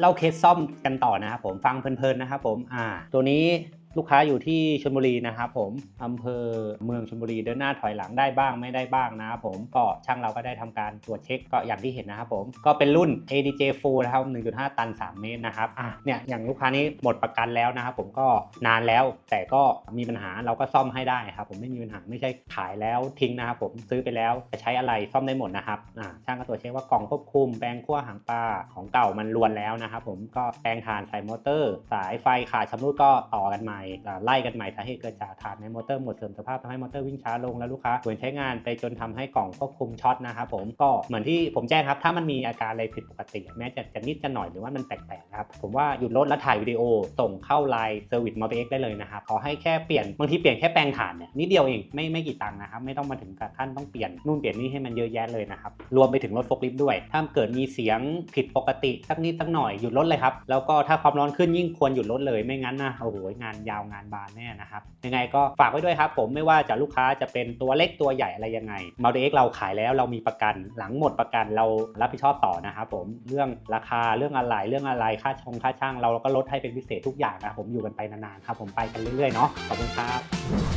เล่าเคสซ่อมกันต่อนะครับผมฟังเพลินๆนะครับผมอ่าตัวนี้ ลูกค้าอยู่ที่ชลบุรีนะครับผมอำเภอเมืองชลบุรีเดินหน้าถอยหลังได้บ้างไม่ได้บ้างนะครับผมก็ช่างเราก็ได้ทำการตรวจเช็คก็อย่างที่เห็นนะครับผมก็เป็นรุ่น ADJ Full นะครับ 1.5 ตัน 3 เมตรนะครับอะเนี่ยอย่างลูกค้านี้หมดประกันแล้วนะครับผมก็นานแล้ว แต่ก็มีปัญหาเราก็ซ่อมให้ได้ครับผมไม่มีปัญหาไม่ใช่ขายแล้วทิ้งนะครับผมซื้อไปแล้วจะใช้อะไรซ่อมได้หมดนะครับอ่าช่างก็ตรวจเช็คว่ากล่องควบคุมแปลงขั้วหางปลาของเก่ามันรวนแล้วนะครับผมก็แปลงถ่านใส่มอเตอร์ สายไฟขาดชำรุดก็ต่อกันใหม่อ่ไล่กันใหม่สาเหตุเกิดจากถ่านในมอเตอร์หมดเสื่อมสภาพทำให้มอเตอร์วิ่งช้าลงแล้วลูกค้าฝืนใช้งานไปจนทำให้กล่องควบคุมช็อตนะครับผมก็เหมือนที่ผมแจ้งครับถ้ามันมีอาการอะไรผิดปกติ แม้จะจะนิดจะหน่อยหรือว่ามันแปลกๆครับผมว่าหยุดรถแล้วถ่ายวิดีโอส่งเข้าไลน์เซอร์วิสมอเตอร์เอ็กได้เลยนะครับขอให้แค่เปลี่ยนบางทีเปลี่ยนแค่แปลงถ่านเนี่ยนิดเดียวเองไม่ไม่กี่ตังค์นะครับไม่ต้องมาถึงกับขั้นต้องเปลี่ยนนู่นเปลี่ยนนี่ให้มันเยอะแยะเลยนะครับรวมไปถึงรถโฟล์คลิฟต์ด้วย ถ้าเกิดมีเสียงผิดปกติสักนิดสักหน่อยหยุดรถเลยครับแล้วก็ถ้าความร้อนขึ้นยิ่งควรหยุดรถเลยไม่งั้นนะโอ้โหงานยาวงานบานแน่นะครับ ยังไงก็ฝากไว้ด้วยครับ ผมไม่ว่าจะลูกค้าจะเป็นตัวเล็กตัวใหญ่อะไรยังไงมาเด็กเราขายแล้วเรามีประกัน หลังหมดประกันเรารับผิดชอบต่อนะครับผมเรื่องราคาเรื่องอะไรเรื่องอะไรค่าชงค่าช่าง เราก็ลดให้เป็นพิเศษทุกอย่างนะผมอยู่กันไปนานๆครับผมไปกันเรื่อยๆเนาะขอบคุณครับ